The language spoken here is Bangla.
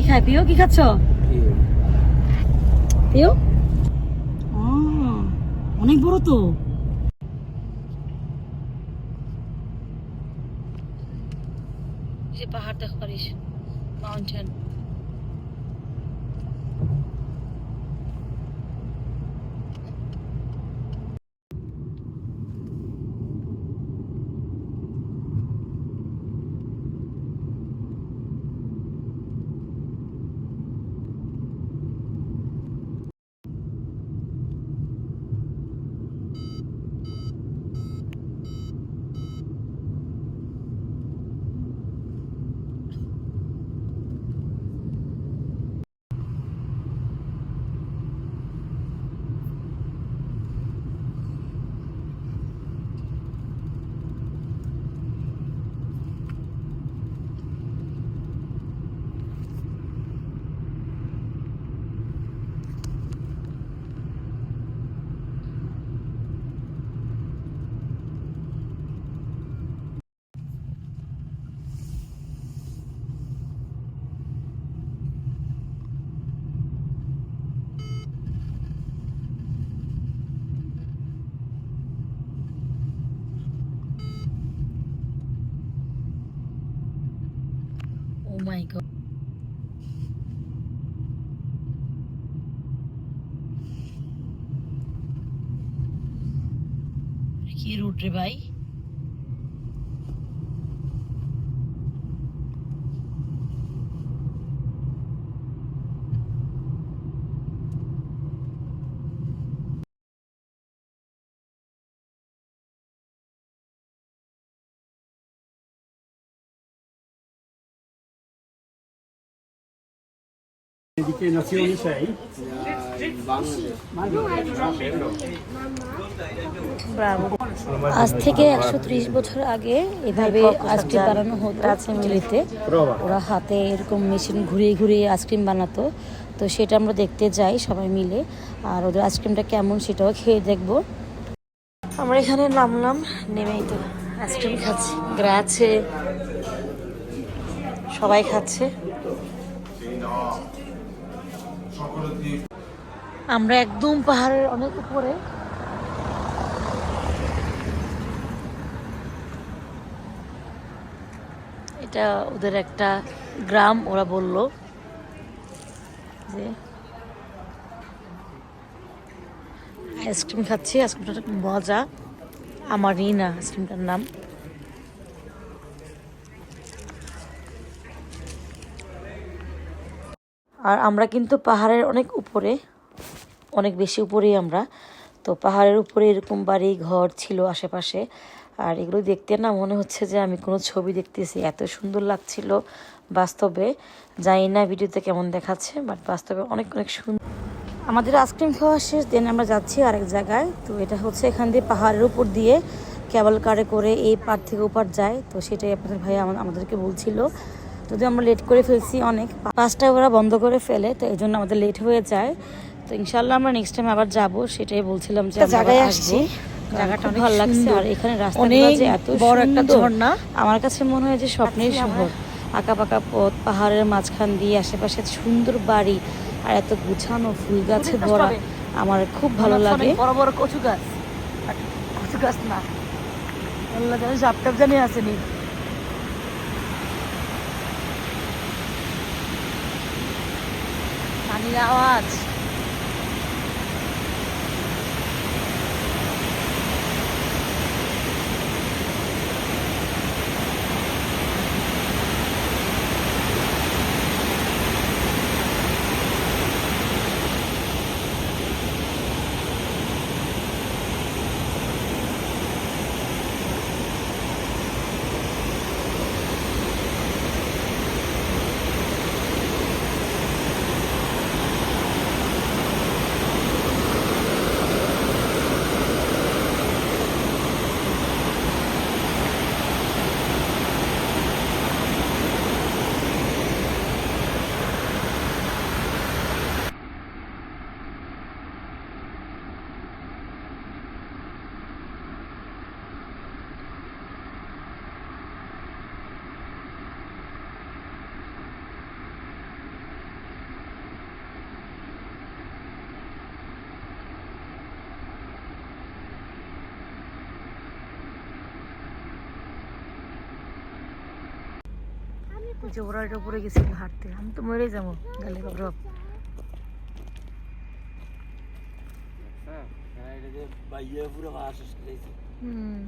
কি খায়? পিও কি খাচ্ছ? পিও অনেক বড় তো। পাহাড় দেখতে পারিস। Mountain Oh my god. की रूट रे भाई Di che nazione sei? আজ থেকে একশো ত্রিশ বছর আগে এভাবে আইসক্রিম বানানো হতো Prova. ওরা হাতে এরকম মেশিন ঘুরিয়ে ঘুরিয়ে আইসক্রিম বানাতো। তো সেটা আমরা দেখতে যাই সবাই মিলে। আর ওদের আইসক্রিমটা কেমন সেটাও খেয়ে দেখব। আমরা এখানে নামলাম নেমেই তো আইসক্রিম খাচ্ছি। গ্রাছে সবাই খাচ্ছে। আমরা একদম পাহাড়ের অনেক উপরে। এটা ওদের একটা গ্রাম, ওরা বলল যে, আইসক্রিম খাচ্ছি, আইসক্রিমটা মজা। আমারই না আইসক্রিমটার নাম। আর আমরা কিন্তু পাহাড়ের অনেক উপরে, অনেক বেশি উপরেই আমরা। তো পাহাড়ের উপরে এরকম বাড়ি, ঘর ছিল আশেপাশে। আর এগুলো দেখতে না মনে হচ্ছে যে আমি কোনো ছবি দেখতেছি। এত সুন্দর লাগছিল বাস্তবে। জানি না ভিডিওতে কেমন দেখাচ্ছে বাট বাস্তবে অনেক অনেক সুন্দর আমাদের আইসক্রিম খাওয়া শেষ দেন আমরা যাচ্ছি আরেক জায়গায়। তো এটা হচ্ছে এখান দিয়ে পাহাড়ের উপর দিয়ে কেবল কারে করে এই পার থেকে ওপার যায়। তো সেটাই আপনাদের ভাই আমাদেরকে বলছিল। যদি আমরা লেট করে ফেলছি অনেক পাঁচটায় ওরা বন্ধ করে ফেলে তো এই জন্য আমাদের লেট হয়ে যায়। তো ইনশাল্লাহ আমরা নেক্সট টাইম আবার যাব সেটাই বলছিলাম যে জায়গায় আসছি। জায়গাটা অনেক ভালো লাগছে আর এখানে রাস্তা যে এত বড় একটা। ঝর্ণা। আমার কাছে মনে হয় যে স্বপ্নের শহর আঁকা পাকা পথ পাহাড়ের মাঝখান দিয়ে আশেপাশে সুন্দর বাড়ি আর এত গুছানো ফুল গাছে ভরা আমার খুব ভালো লাগে। বড় বড় কচু গাছ। কচু গাছ না। আল্লাহ জানে সাপটাপ জানি আসেনি। আওয়াজ ওই যে ওরা উপরে গেছিল হাঁটতে। আমি তো মরে যাব গালে বাবরা হ্যাঁ এটা যে বাইয়ে পুরো ভাষা হুম।